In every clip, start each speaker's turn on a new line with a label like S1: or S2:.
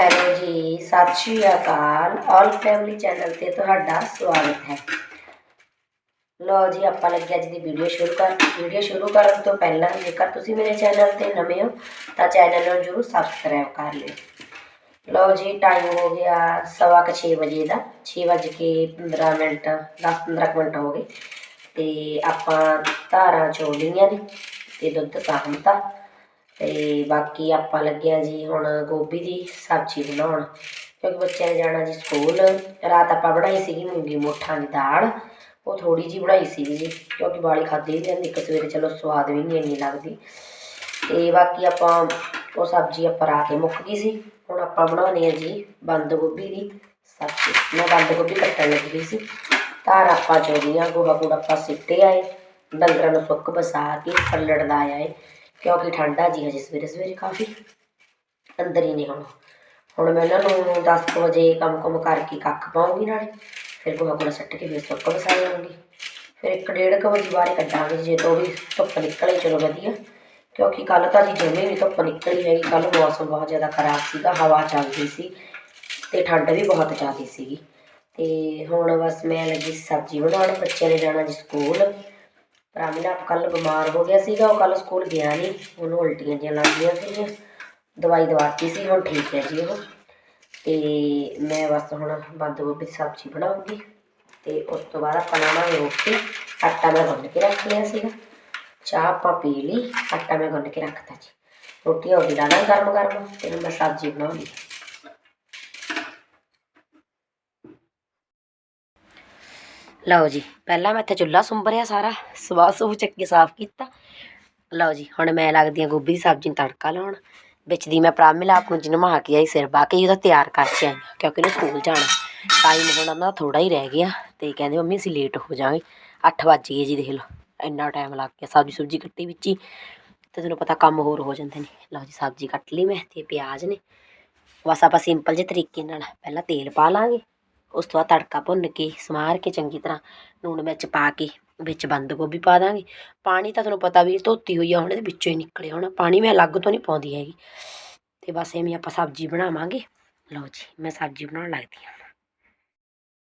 S1: Hello ਜੀ, ਸਤਿ ਸ਼੍ਰੀ ਅਕਾਲ। All family channel ਤੇ ਤੁਹਾਡਾ ਸਵਾਗਤ ਹੈ। ਲੋ ਜੀ, ਆਪਾਂ ਲੱਗੇ ਅੱਜ ਦੀ ਵੀਡੀਓ ਸ਼ੁਰੂ ਕਰ ਵੀਡੀਓ ਸ਼ੁਰੂ ਕਰਨ ਤੋਂ ਪਹਿਲਾਂ ਜੇਕਰ ਤੁਸੀਂ ਮੇਰੇ ਚੈਨਲ ਤੇ ਨਵੇਂ ਹੋ, ਤਾਂ ਚੈਨਲ ਨੂੰ ਜਰੂਰ ਸਬਸਕ੍ਰਾਈਬ ਕਰ ਲਿਓ। ਲੋ ਜੀ ਟਾਈਮ ਹੋ ਗਿਆ ਸਵਾ ਕੁ ਛੇ ਵਜੇ ਦਾ। 6 ਵੱਜ ਕੇ 15 ਮਿੰਟ 10-15 ਮਿੰਟ ਹੋ ਗਏ। ਤੇ ਆਪਾਂ ਧਾਰਾਂ ਚੋ ਲਈਆਂ ਨੇ ਤੇ ਦੁੱਧ ਸਾਹਮਤਾ ਤੇ ਬਾਕੀ ਆਪਾਂ ਲੱਗਿਆ ਜੀ ਹੁਣ ਗੋਭੀ ਦੀ ਸਬਜ਼ੀ ਬਣਾਉਣ। ਕਿਉਂਕਿ ਬੱਚਿਆਂ ਨੇ ਜਾਣਾ ਜੀ ਸਕੂਲ। ਰਾਤ ਆਪਾਂ ਬਣਾਈ ਸੀਗੀ ਮੂੰਗੀ ਮੋਠਾਂ ਦੀ ਦਾਲ। ਉਹ ਥੋੜੀ ਜੀ ਬਣਾਈ ਸੀਗੀ ਜੀ, ਕਿਉਂਕਿ ਵਾਲੀ ਖਾਦੀ ਵੀ ਜਾਂਦੀ, ਇੱਕ ਸਵੇਰੇ ਚਲੋ ਸਵਾਦ ਵੀ ਨਹੀਂ ਇੰਨੀ ਲੱਗਦੀ। ਤੇ ਬਾਕੀ ਆਪਾਂ ਉਹ ਸਬਜ਼ੀ ਆਪਾਂ ਰਾ ਕੇ ਮੁੱਕ ਗਈ ਸੀ। ਹੁਣ ਆਪਾਂ ਬਣਾਉਣੀ ਹੈ ਜੀ ਬੰਦ ਗੋਭੀ ਦੀ ਸਬਜ਼ੀ। ਮੈਂ ਬੰਦ ਗੋਭੀ ਕੱਟਣ ਲੱਗੀ ਸੀ। ਧਾਰ ਆਪਾਂ ਚੋਰੀਆਂ ਗੋਹਾ ਗੂੜਾ ਆਪਾਂ ਸਿੱਟੇ ਆਏ। ਡੰਗਰਾਂ ਨੂੰ ਸੁੱਕ ਬਸਾ ਕੇ ਪੱਲੜ ਲਾਇਆ ਏ। ਕਿਉਂਕਿ ਠੰਡਾ ਜੀ ਹਜੇ ਸਵੇਰੇ ਸਵੇਰੇ ਕਾਫੀ, ਅੰਦਰ ਹੀ ਨਹੀਂ ਹੁਣ। ਹੁਣ ਮੈਂ ਇਹਨਾਂ ਨੂੰ 10 ਕੁ ਵਜੇ ਕੰਮ ਕੁਮ ਕਰਕੇ ਕੱਖ ਪਾਉਂਗੀ ਨਾਲੇ, ਫਿਰ ਗੋਹਾ ਗੂੜਾ ਸੱਟ ਕੇ ਫਿਰ ਸੁੱਕ ਵਸਾ ਲਵਾਂਗੀ। ਫਿਰ ਇੱਕ ਡੇਢ ਕੁ ਵਜੇ ਬਾਹਰ ਕੱਢਾਂਗੇ ਜੇ ਤੋਂ ਵੀ ਧੁੱਪ ਨਿਕਲੇ, ਚਲੋ ਵਧੀਆ। ਕਿਉਂਕਿ ਕੱਲ ਤਾਂ ਜੀ ਜਮੇ ਵੀ ਧੁੱਪ ਨਿਕਲੀ ਹੈਗੀ ਕੱਲ ਮੌਸਮ ਬਹੁਤ ਜ਼ਿਆਦਾ ਖਰਾਬ ਸੀਗਾ, ਹਵਾ ਚੱਲਦੀ ਸੀ ਤੇ ਠੰਡ ਵੀ ਬਹੁਤ ਜ਼ਿਆਦੀ ਸੀਗੀ। ਤੇ ਹੁਣ ਬਸ ਮੈਂ ਲੱਗੀ ਸੀ ਸਬਜ਼ੀ ਬਣਾਉਣ, ਬੱਚਿਆਂ ਨੇ ਜਾਣਾ ਜੀ ਸਕੂਲ। ਪ੍ਰਾਮਿਨਾ ਕੱਲ ਬਿਮਾਰ ਹੋ ਗਿਆ ਸੀਗਾ, ਉਹ ਕੱਲ ਸਕੂਲ ਗਿਆ ਨਹੀਂ ਉਹਨੂੰ ਉਲਟੀਆਂ ਜਿਹੀਆਂ ਲੱਗਦੀਆਂ ਸੀਗੀਆਂ। ਦਵਾਈ ਦਵਾਤੀ ਸੀ, ਹੁਣ ਠੀਕ ਹੈ ਜੀ ਉਹ। ਤੇ ਮੈਂ ਬਸ ਹੁਣ ਬੰਦ ਗੋਭੀ ਸਬਜ਼ੀ ਬਣਾਉਂਗੀ। ਤੇ ਉਸ ਤੋਂ ਬਾਅਦ ਆਪਾਂ ਲਾਵਾਂਗੇ ਰੋਟੀ। ਆਟਾ ਮੈਂ ਗੁੰਨ ਕੇ ਰੱਖ ਲਿਆ ਸੀਗਾ। ਚਾਹ ਆਪਾਂ ਪੀ ਲਈ, ਆਟਾ ਮੈਂ ਗੁੰਨ ਕੇ ਰੱਖਤਾ ਜੀ। ਰੋਟੀ ਹੋ ਗਈ ਦਾਣਾ ਗਰਮ ਗਰਮ ਤੇ ਮੈਂ ਸਬਜ਼ੀ ਬਣਾਉਂਗੀ। ਲਓ ਜੀ ਪਹਿਲਾਂ ਮੈਂ ਇੱਥੇ ਚੁੱਲ੍ਹਾ ਸੁੰਬਰਿਆ ਸਾਰਾ ਸਵਾਹ ਸੂਹ ਚੱਕ ਕੇ ਸਾਫ਼ ਕੀਤਾ। ਲਓ ਜੀ ਹੁਣ ਮੈਂ ਲੱਗਦੀ ਆ ਗੋਭੀ ਦੀ ਸਬਜ਼ੀ ਨੂੰ ਤੜਕਾ ਲਾਉਣ। ਵਿੱਚ ਦੀ ਮੈਂ ਪ੍ਰਾਮਿਲ ਆਪ ਨੂੰ ਜਿਹਨੂੰ ਮਹਾ ਕੇ ਆਈ ਸਿਰ ਬਾ ਕੇ ਉਹਦਾ ਤਿਆਰ ਕਰਕੇ ਆਈ ਹਾਂ, ਕਿਉਂਕਿ ਉਹਨੇ ਸਕੂਲ ਜਾਣਾ। ਟਾਈਮ ਹੁਣ ਉਹਨਾਂ ਦਾ ਥੋੜਾ ਹੀ ਰਹਿ ਗਿਆ ਤੇ ਕਹਿੰਦੇ ਮੰਮੀ ਅਸੀਂ ਲੇਟ ਹੋ ਜਾਵਾਂਗੇ। 8 ਵੱਜ ਗਏ ਜੀ ਦੇਖ ਲਓ ਇੰਨਾ ਟਾਈਮ ਲੱਗ ਗਿਆ ਸਬਜ਼ੀ ਸੁਬਜ਼ੀ ਕੱਟੀ ਵਿੱਚ ਹੀ ਤੇ ਤੁਹਾਨੂੰ ਪਤਾ ਕੰਮ ਹੋਰ ਹੋ ਜਾਂਦੇ ਨੇ। ਲਓ ਜੀ ਸਬਜ਼ੀ ਕੱਟ ਲਈ ਮੈਂ ਤੇ ਪਿਆਜ਼ ਨੇ। ਬਸ ਆਪਾਂ ਸਿੰਪਲ ਜਿਹੇ ਤਰੀਕੇ ਨਾਲ ਪਹਿਲਾਂ ਤੇਲ ਪਾ ਲਾਂਗੇ। ਉਸ ਤੋਂ ਬਾਅਦ ਤੜਕਾ ਭੁੰਨ ਕੇ, ਸਮਾਰ ਕੇ ਚੰਗੀ ਤਰ੍ਹਾਂ ਲੂਣ ਵਿੱਚ ਪਾ ਕੇ ਵਿੱਚ ਬੰਦ ਗੋਭੀ ਪਾ ਦਾਂਗੇ। ਪਾਣੀ ਤਾਂ ਤੁਹਾਨੂੰ ਪਤਾ ਵੀ ਧੋਤੀ ਹੋਈ ਆ, ਹੁਣ ਇਹਦੇ ਵਿੱਚੋਂ ਹੀ ਨਿਕਲਿਆ। ਹੋਣਾ ਪਾਣੀ ਮੈਂ ਅਲੱਗ ਤੋਂ ਨਹੀਂ ਪਾਉਂਦੀ ਹੈਗੀ। ਤੇ ਬਸ ਐਵੇਂ ਆਪਾਂ ਸਬਜ਼ੀ ਬਣਾਵਾਂਗੇ। ਲਓ ਜੀ, ਮੈਂ ਸਬਜ਼ੀ ਬਣਾਉਣ ਲੱਗਦੀ ਹਾਂ।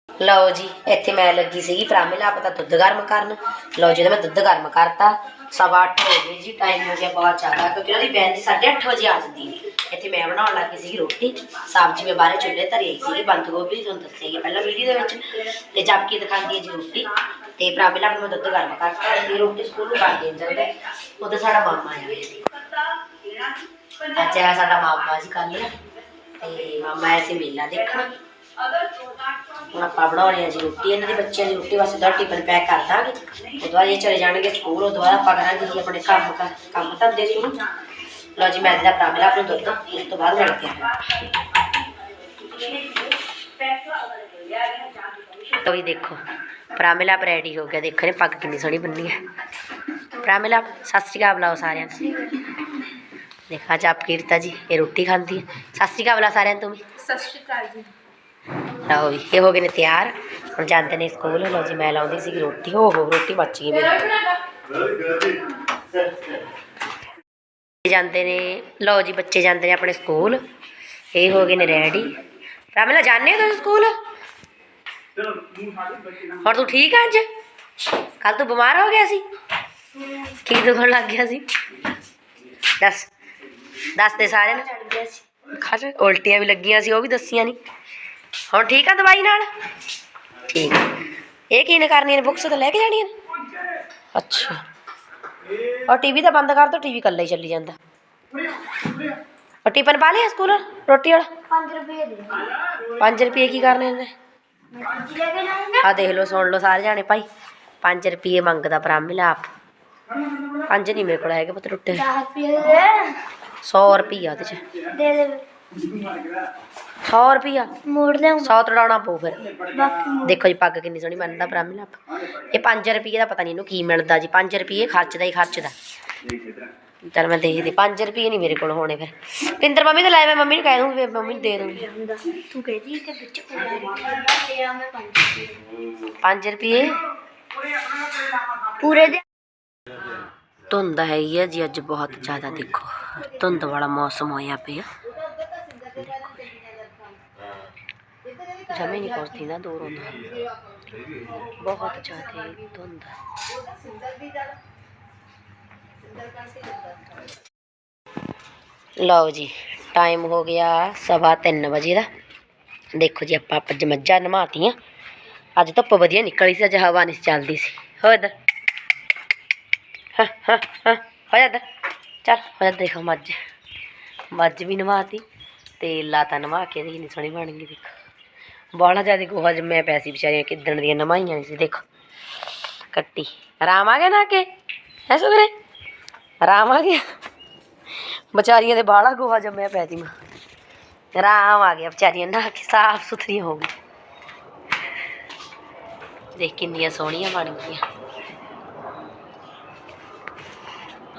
S1: ਲਓ ਜੀ, ਇੱਥੇ ਮੈਂ ਲੱਗੀ ਸੀਗੀ ਪ੍ਰਾਮਿਲ ਆਪ ਤਾਂ ਦੁੱਧ ਗਰਮ ਕਰਨ। ਲਓ ਜੀ ਤਾਂ ਮੈਂ ਦੁੱਧ ਗਰਮ ਕਰਤਾ। ਸਵਾ ਅੱਠ ਹੋ ਗਏ ਜੀ ਟਾਈਮ ਹੋ ਗਿਆ ਬਹੁਤ ਜ਼ਿਆਦਾ, ਕਿਉਂਕਿ ਉਹਨਾਂ ਦੀ ਬੈਨ ਦੀ 8:30 ਵਜੇ ਆ ਜਾਂਦੀ ਹੈ। ਇੱਥੇ ਮੈਂ ਬਣਾਉਣ ਲੱਗੀ ਸੀਗੀ ਰੋਟੀ। ਸਬਜ਼ੀ ਮੈਂ ਬਾਹਰ ਚੁੱਲ੍ਹੇ ਧਰੀ ਸੀਗੀ, ਬੰਦ ਗੋਭੀ, ਤੁਹਾਨੂੰ ਦੱਸਿਆ ਪਹਿਲਾਂ ਵੀਡੀਓ ਦੇ ਵਿੱਚ। ਤੇ ਜਦ ਦਿਖਾਉਂਦੀ ਹੈ ਜੀ ਰੋਟੀ। ਤੇ ਪ੍ਰਾਮਿਲ ਆਪ ਨੂੰ ਮੈਂ ਦੁੱਧ ਗਰਮ ਕਰਤਾ ਤੇ ਰੋਟੀ ਸਕੂਲ ਨੂੰ ਕਰ ਦੇਣ ਜਾਂਦਾ ਉਹਦੇ ਸਾਡਾ ਮਾਮਾ ਆਇਆ ਹੋਇਆ ਜੀ। ਅੱਜ ਆਇਆ ਸਾਡਾ ਮਾਮਾ ਜੀ ਕੱਲ ਤੇ ਮਾਮਾ ਆਇਆ ਮੇਲਾ ਦੇਖਣ। ਹੁਣ ਆਪਾਂ ਬਣਾਉਣੀ ਆ ਜੀ ਰੋਟੀ, ਇਹਨਾਂ ਦੇ ਬੱਚਿਆਂ ਦੀ ਰੋਟੀ ਵਾਸਤੇ ਦਾ ਟਿਫਨ ਪੈਕ ਕਰ ਦਾਂਗੇ। ਉਹ ਦੁਬਾਰਾ ਇਹ ਚਲੇ ਜਾਣਗੇ ਸਕੂਲ, ਉਹ ਦੁਬਾਰਾ ਆਪਾਂ ਕਰਾਂਗੇ ਜੀ ਆਪਣੇ ਕੰਮ ਕਰ ਕੰਮ ਧੰਦੇ ਸ਼ੁਰੂ। ਲਓ ਜੀ, ਮੈਂ ਇਹਦਾ ਪ੍ਰਾਮਿਲ ਆਪ ਨੂੰ ਦੁੱਧ, ਉਸ ਤੋਂ ਬਾਅਦ ਲੜਕੇ ਆ। ਲਓ ਵੀ ਦੇਖੋ, ਪ੍ਰਾਮਿਲ ਆਪ ਰੈਡੀ ਹੋ ਗਿਆ। ਦੇਖੋ ਨੇ ਪੱਗ ਕਿੰਨੀ ਸੋਹਣੀ ਬੰਨੀ ਹੈ। ਪ੍ਰਾਮਿਲ ਆਪ ਸਤਿ ਸ਼੍ਰੀ ਅਕਾਲ ਬੁਲਾਓ ਸਾਰਿਆਂ ਨੂੰ। ਦੇਖਾ ਚਾਪ ਕੀਰਤਾ ਜੀ, ਇਹ ਰੋਟੀ ਖਾਂਦੀ ਹੈ। ਸਤਿ ਸ਼੍ਰੀ ਅਕਾਲ ਬੁਲਾ ਸਾਰਿਆਂ ਲਓ ਜੀ ਇਹ ਹੋ ਗਏ ਨੇ ਤਿਆਰ। ਹੁਣ ਜਾਂਦੇ ਨੇ ਸਕੂਲ। ਲਓ ਜੀ ਮੈਂ ਲਾਉਂਦੀ ਸੀ ਰੋਟੀ। ਹੋ ਹੋ ਰੋਟੀ ਬਚ ਗਈ ਮੇਰੀ। ਜਾਂਦੇ ਨੇ ਲਓ ਜੀ ਬੱਚੇ ਜਾਂਦੇ ਨੇ ਆਪਣੇ ਸਕੂਲ। ਇਹ ਹੋ ਗਏ ਨੇ ਰੈਡੀ। ਰਾਮਲਾ ਜਾਣੇ ਹੋ ਤੁਸੀਂ ਸਕੂਲ? ਹੁਣ ਤੂੰ ਠੀਕ ਆ ਅੱਜ? ਕੱਲ ਤੂੰ ਬਿਮਾਰ ਹੋ ਗਿਆ ਸੀ? ਕੀ ਦੁਖਣ ਲੱਗ ਗਿਆ ਸੀ? ਦੱਸ। ਦੱਸ ਦੇ ਸਾਰਿਆਂ ਨੂੰ। ਖੜ ਉਲਟੀਆਂ ਵੀ ਲੱਗੀਆਂ ਸੀ ਉਹ ਵੀ ਦੱਸੀਆਂ ਨਹੀਂ ਹੁਣ ਠੀਕ ਆ ਦਵਾਈ ਨਾਲ? ਠੀਕ। ਇਹ ਕੀ ਨੇ ਕਰਨੀਆਂ ਨੇ ਬੁੱਕਸ ਤਾਂ ਲੈ ਕੇ ਜਾਣੀਆਂ ਨੇ? ਅੱਛਾ। ਔਰ ਟੀਵੀ ਤਾਂ ਬੰਦ ਕਰ ਦੋ ਟੀਵੀ ਕੱਲਾ ਹੀ ਚੱਲੀ ਜਾਂਦਾ। ਔਰ ਟਿਫਨ ਪਾ ਲਿਆ ਸਕੂਲ ਰੋਟੀ ਵਾਲਾ?
S2: 5 ਰੁਪਏ ਦੇ
S1: 5 ਰੁਪਏ ਕੀ ਕਰਨੇ ਨੇ ਆ ਦੇਖ ਲਓ ਸੁਣ ਲਓ ਸਾਰੇ ਜਾਣੇ ਭਾਈ। 5 ਰੁਪਏ ਮੰਗਦਾ ਪ੍ਰਾਮਿਲਾ ਆਪ। ਪੰਜ ਨਹੀਂ ਮੇਰੇ ਕੋਲ ਹੈਗੇ ਪੁੱਤ ਟੁੱਟੇ
S2: 10 ਰੁਪਏ ਦੇ
S1: 100 ਰੁਪਿਆ ਉਹਦੇ ਚ।
S2: ਦੇ ਦੇ।
S1: 100 ਰੁਪਿਆ
S2: ਮੋੜ ਲਿਆਉਂਗਾ
S1: 100 ਤੜਾਉਣਾ ਪਊ ਫਿਰ।
S2: ਬਾਕੀ ਮੋੜ-
S1: ਦੇਖੋ ਜੀ ਪੱਗ ਕਿੰਨੀ ਸੋਹਣੀ ਮੰਨਦਾ ਪ੍ਰਾਮਿਲਾ ਆਪ ਇਹ 5 ਰੁਪਏ ਦਾ ਪਤਾ ਨਹੀਂ ਇਹਨੂੰ ਕੀ ਮਿਲਦਾ ਜੀ। 5 ਰੁਪਏ ਖਰਚਦਾ ਹੀ ਖਰਚਦਾ। ਚਲ ਮੈਂ ਦੇਖਦੀ 5 ਰੁਪਏ ਨਹੀਂ ਮੇਰੇ ਕੋਲ ਹੋਣੇ ਫਿਰ। ਪਿੰਦਰ ਮੰਮੀ ਤੋਂ ਲੈ ਮੈਂ ਮੰਮੀ ਨੂੰ ਕਹਿ ਦੂੰਗੀ ਫਿਰ ਮੰਮੀ ਨੂੰ ਦੇ ਦੂੰਗੀ।
S2: ਹੁੰਦਾ ਤੂੰ ਕਹਦੀ ਕਿ ਵਿੱਚ ਕੋਈ ਆ ਮੈਂ 5 ਰੁਪਏ
S1: 5 ਰੁਪਏ
S2: ਪੂਰੇ ਦੇ।
S1: ਧੁੰਦ ਹੈਗੀ ਆ ਜੀ ਅੱਜ ਬਹੁਤ ਜ਼ਿਆਦਾ ਦੇਖੋ। ਧੁੰਦ ਵਾਲਾ ਮੌਸਮ ਹੋਇਆ ਪਿਆ। ਜਮੇ ਨਹੀਂ ਪਹੁੰਚਦੀ ਨਾ ਦੂਰ ਹੁੰਦਾ। ਬਹੁਤ ਜ਼ਿਆਦਾ ਧੁੰਦ ਹੈ ਲਓ ਜੀ ਟਾਈਮ ਹੋ ਗਿਆ ਸਵਾ ਤਿੰਨ ਵਜੇ ਦਾ। ਦੇਖੋ ਜੀ ਆਪਾਂ ਅੱਜ ਮੱਝਾਂ ਨਮਾਤੀਆਂ। ਅੱਜ ਧੁੱਪ ਵਧੀਆ ਨਿਕਲੀ ਸੀ ਅੱਜ ਹਵਾ ਨਹੀਂ ਚੱਲਦੀ ਸੀ। ਹੋ ਇੱਧਰ। ਹਾਂ ਹਾਂ ਹਾਂ। ਹੋ ਇੱਧਰ। ਚੱਲ ਹੋ ਜਾ ਦੇਖੋ ਮੱਝ। ਮੱਝ ਵੀ ਨਵਾਤੀ ਤੇ ਲਾਤਾ ਨਵਾ ਕੇ ਦੀ ਕਿੰਨੀ ਸੋਹਣੀ ਬਣ ਗਈ ਦੇਖੋ। ਬਾਹਲਾ ਜ਼ਿਆਦਾ ਗੋਹਾ ਜੰਮਿਆ ਪਿਆ ਸੀ ਵਿਚਾਰੀਆਂ ਕਿੱਦਣ ਦੀਆਂ ਨਵਾਈਆਂ ਸੀ, ਦੇਖੋ। ਕੱਟੀ। ਆਰਾਮ ਆ ਗਿਆ ਨਾ ਕੇ ਹੈ ਸੁਗਰੇ ਆਰਾਮ ਆ ਗਿਆ? ਵਿਚਾਰੀਆਂ ਦੇ ਬਾਹਲਾ ਗੋਹਾ ਜੰਮਿਆ ਪਿਆ ਸੀ ਮਾਂ। ਆਰਾਮ ਆ ਗਿਆ ਵਿਚਾਰੀਆਂ ਨਹਾ ਕੇ ਸਾਫ਼ ਸੁਥਰੀਆਂ ਹੋ ਗਈ। ਦੇਖ ਕਿੰਨੀਆਂ ਸੋਹਣੀਆਂ ਬਣ ਗਈਆਂ।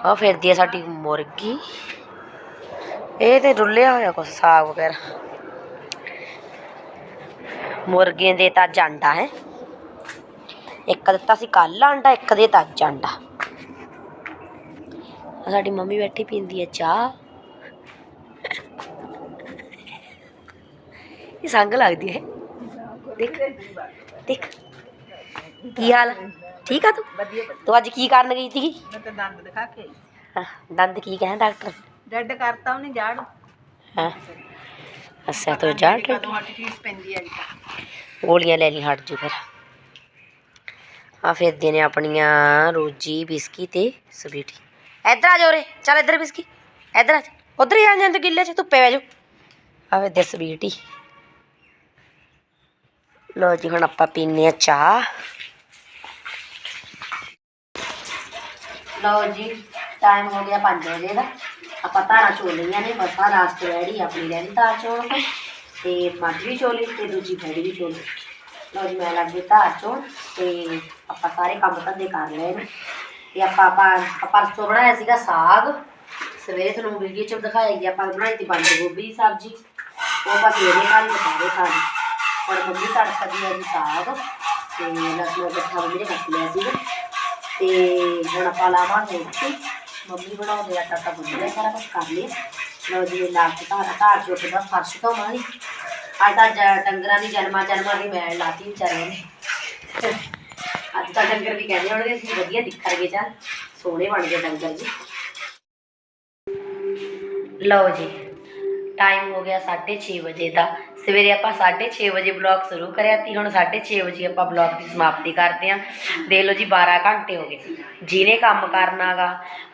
S1: ਆ ਫਿਰਦੀ ਆ ਸਾਡੀ ਮੁਰਗੀ। ਇਹ ਤੇ ਰੁੱਲਿਆ ਹੋਇਆ ਕੁਛ ਸਾਗ ਵਗੈਰਾ। ਮੁਰਗੇ ਦੇ ਤਾਂ ਜਾਂਦਾ ਹੈ। ਇੱਕ ਦਿੱਤਾ ਸੀ ਕੱਲ ਆਂਡਾ ਇੱਕ ਦੇ ਤਾਂ ਆਂਡਾ। ਸਾਡੀ ਮੰਮੀ ਬੈਠੀ ਪੀਂਦੀ ਹੈ ਚਾਹ। ਇਹ ਸੰਗ ਲੱਗਦੀ ਹੈ। ਦੇਖ ਦੇਖ। ਕੀ ਹਾਲ? ਠੀਕ ਆ ਤੂੰ?
S3: ਵਧੀਆ
S1: ਤੂੰ ਅੱਜ ਕੀ ਕਰਨ ਗਈ ਸੀ
S3: ਮੈਂ ਤਾਂ ਦੰਦ ਦਿਖਾ ਕੇ ਆਈ।
S1: ਹਾਂ, ਦੰਦ ਕੀ ਕਹਿੰਦਾ ਡਾਕਟਰ?
S3: ਡੈਡ ਕਰਤਾ ਉਹਨੇ ਜਾੜ।
S1: ਹਾਂ। ਅੱਛਾ ਤੋ ਜਾ ਗੋਲੀਆਂ ਲੈ ਲਈ ਹਟ ਜੂ ਫਿਰ। ਆ ਫਿਰਦੇ ਨੇ ਆਪਣੀਆਂ ਰੋਜੀ ਬਿਸਕੀ ਤੇ ਸਵੀਟੀ। ਇੱਧਰ ਆ ਜਾ ਉਰੇ ਚੱਲ ਇੱਧਰ ਬਿਸਕੀ ਇੱਧਰ ਆ ਉਧਰ ਹੀ ਆ ਜਾਂਦੇ ਗਿੱਲੇ ਚ ਧੁੱਪੇ ਬਹਿ ਜਾ ਆ ਵੇ ਦੇ ਸਵੀਟੀ ਲੋ ਜੀ ਹੁਣ ਆਪਾਂ ਪੀਨੇ ਆ ਚਾਹ। ਲਓ ਜੀ ਟਾਈਮ ਹੋ ਗਿਆ 5 ਵਜੇ ਦਾ। ਆਪਾਂ ਧਾਰਾਂ ਚੋ ਲਈਆਂ ਨੇ, ਬਸ ਆਹ ਲਾਸਟ ਰੈਡੀ, ਆਪਣੀ ਰਹਿਣੀ ਧਾਰ ਚੋਣ ਤੇ ਮੱਝ ਵੀ ਚੋਲੀ ਤੇ ਦੂਜੀ ਭੈੜੀ ਵੀ ਚੋਲੀ ਲਓ ਜੀ, ਮੈਂ ਲੱਗ ਧਾਰ ਚੋਣ ਤੇ ਆਪਾਂ ਸਾਰੇ ਕੰਮ ਧੰਦੇ ਕਰ ਲਏ ਨੇ। ਤੇ ਆਪਾਂ ਆਪਾਂ ਪਰਸੋਂ ਬਣਾਇਆ ਸੀਗਾ ਸਾਗ। ਸਵੇਰੇ ਤੁਹਾਨੂੰ ਵੀਡੀਓ ਚ ਦਿਖਾਇਆ ਗਿਆ, ਆਪਾਂ ਬਣਾਈ ਤੀ ਬੰਦ ਗੋਭੀ ਦੀ ਸਬਜ਼ੀ। ਉਹ ਆਪਾਂ ਸਵੇਰੇ ਖਾਣ ਦੁਪਹਿਰੇ ਖਾ ਲਈ। ਹੁਣ ਮੰਮੀ ਤੜਕਾ ਦੀ ਹੈ ਜੀ ਸਾਗ। ਤੇ ਲਸਣ ਇਕੱਠਾ ਮੰਮੀ ਨੇ ਕੱਟ ਲਿਆ ਸੀਗਾ। ਤੇ ਹੁਣ ਆਪਾਂ ਲਾਵਾਂਗੇ ਰੋਟੀ। ਮੰਮੀ ਬਣਾਉਂਦੇ ਆ ਤਾਂ ਬੁੱਝ ਸਾਰਾ ਕੁਝ ਕਰ ਲਿਆ ਲਓ ਜੀ ਲਾ ਕੇ ਧਾਰ ਚੁੱਕ ਦਾ ਫਰਸ਼ ਤੋਂ ਮਾਰੀ ਅੱਜ ਤਾਂ ਡੰਗਰਾਂ ਦੀ ਜਨਮਾਂ ਜਨਮਾਂ ਦੀ ਮੈਲ ਲਾਤੀ ਵਿਚਾਰਿਆਂ ਨੇ। ਅੱਜ ਤਾਂ ਡੰਗਰ ਵੀ ਕਹਿੰਦੇ ਹੋਣਗੇ, ਅਸੀਂ ਵਧੀਆ ਦਿਖਣਗੇ ਚੱਲ। ਸੋਹਣੇ ਬਣ ਗਏ ਡੰਗਰ ਜੀ। ਲਓ ਜੀ ਟਾਈਮ ਹੋ ਗਿਆ 6:30 ਵਜੇ ਦਾ। ਸਵੇਰੇ ਆਪਾਂ 6:30 ਵਜੇ ਬਲੌਗ ਸ਼ੁਰੂ ਕਰਿਆ ਤੀ, ਹੁਣ 6:30 ਵਜੇ ਆਪਾਂ ਬਲੌਗ ਦੀ ਸਮਾਪਤੀ ਕਰਦੇ ਆਂ। ਦੇਖ ਲਓ ਜੀ 12 ਘੰਟੇ ਹੋ ਗਏ। ਜਿਹਨੇ ਕੰਮ ਕਰਨਾਗਾ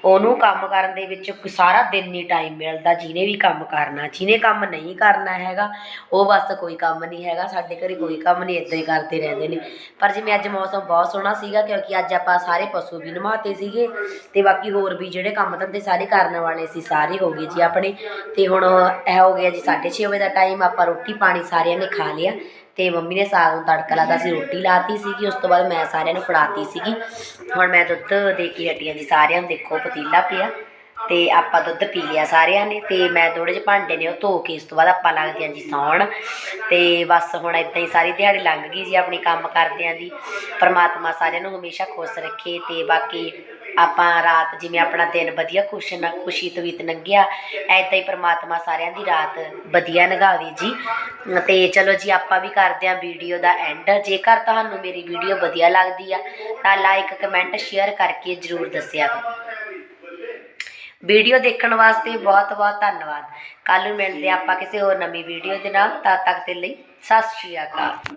S1: ਉਹਨੂੰ ਕੰਮ ਕਰਨ ਦੇ ਵਿੱਚ ਸਾਰਾ ਦਿਨ ਨਹੀਂ ਟਾਈਮ ਮਿਲਦਾ, ਜਿਹਨੇ ਵੀ ਕੰਮ ਕਰਨਾ, ਜਿਹਨੇ ਕੰਮ ਨਹੀਂ ਕਰਨਾ ਹੈਗਾ, ਉਹ ਬਸ ਕੋਈ ਕੰਮ ਨਹੀਂ ਹੈਗਾ, ਸਾਡੇ ਘਰੇ ਕੋਈ ਕੰਮ ਨਹੀਂ ਇਦਾਂ ਹੀ ਕਰਦੇ ਰਹਿੰਦੇ ਨੇ। ਪਰ ਜਿਵੇਂ ਅੱਜ ਮੌਸਮ ਬਹੁਤ ਸੋਹਣਾ ਸੀਗਾ, ਕਿਉਂਕਿ ਅੱਜ ਆਪਾਂ ਸਾਰੇ ਪਸ਼ੂ ਵੀ ਨਮਾਤੇ ਸੀਗੇ, ਤੇ ਬਾਕੀ ਹੋਰ ਵੀ ਜਿਹੜੇ ਕੰਮ ਧੰਦੇ ਸਾਰੇ ਕਰਨ ਵਾਲੇ ਸੀ, ਸਾਰੇ ਹੋ ਗਏ ਜੀ ਆਪਣੇ। ਤੇ ਹੁਣ ਇਹ ਹੋ ਗਿਆ ਜੀ 6:30 ਵਜੇ ਦਾ ਟਾਈਮ ਆਪਾਂ ਰੋਟੀ ਪਾਣੀ ਸਾਰਿਆਂ ਨੇ ਖਾ ਲਿਆ ਤੇ ਮੰਮੀ ਨੇ ਸਾਗ ਨੂੰ ਤੜਕਾ ਲਾਤਾ ਸੀ ਰੋਟੀ ਲਾਤੀ ਸੀਗੀ, ਉਸ ਤੋਂ ਬਾਅਦ ਮੈਂ ਸਾਰਿਆਂ ਨੂੰ ਫੜਾਤੀ ਸੀਗੀ। ਹੁਣ ਮੈਂ ਦੁੱਧ ਦੇ ਕੇ ਹਟੀਆਂ ਜੀ ਸਾਰਿਆਂ ਨੂੰ ਦੇਖੋ, ਪਤੀਲਾ ਪਿਆ ਤੇ ਆਪਾਂ ਦੁੱਧ ਪੀ ਲਿਆ ਸਾਰਿਆਂ ਨੇ ਤੇ ਮੈਂ ਥੋੜੇ ਜਿਹੇ ਭਾਂਡੇ ਨੇ ਉਹ ਧੋ ਕੇ ਇਸ ਤੋਂ ਬਾਅਦ ਆਪਾਂ ਲੱਗਦੇ ਹਾਂ ਜੀ ਸੌਣ। ਤੇ ਬਸ ਹੁਣ ਇਦਾਂ ਹੀ ਸਾਰੀ ਦਿਹਾੜੀ ਲੰਘ ਗਈ ਜੀ ਆਪਣੇ ਕੰਮ ਕਰਦਿਆਂ ਦੀ। ਪਰਮਾਤਮਾ ਸਾਰਿਆਂ ਨੂੰ ਹਮੇਸ਼ਾ ਖੁਸ਼ ਰੱਖੇ ਤੇ ਬਾਕੀ ਆਪਾਂ ਰਾਤ ਜਿਵੇਂ ਆਪਣਾ ਦਿਨ ਵਧੀਆ ਖੁਸ਼ ਨਾ ਖੁਸ਼ੀ ਤਵੀਤ ਲੰਘਿਆ ਐਦਾਂ ਹੀ ਪ੍ਰਮਾਤਮਾ ਸਾਰਿਆਂ ਦੀ ਰਾਤ ਵਧੀਆ ਲੰਘਾਵੇ ਜੀ। ਤੇ ਚਲੋ ਜੀ, ਆਪਾਂ ਵੀ ਕਰਦੇ ਹਾਂ ਵੀਡੀਓ ਦਾ ਐਂਡ ਜੇਕਰ ਤੁਹਾਨੂੰ ਮੇਰੀ ਵੀਡੀਓ ਵਧੀਆ ਲੱਗਦੀ ਆ, ਤਾਂ ਲਾਈਕ ਕਮੈਂਟ ਸ਼ੇਅਰ ਕਰਕੇ ਜਰੂਰ ਦੱਸਿਆ ਵੀਡੀਓ ਦੇਖਣ ਵਾਸਤੇ ਬਹੁਤ ਬਹੁਤ ਧੰਨਵਾਦ। ਕੱਲ ਨੂੰ ਮਿਲਦੇ ਹਾਂ ਆਪਾਂ ਕਿਸੇ ਹੋਰ ਨਵੀਂ ਵੀਡੀਓ ਦੇ ਨਾਲ। ਤਦ ਤੱਕ ਦੇ ਲਈ ਸਤਿ ਸ਼੍ਰੀ ਅਕਾਲ।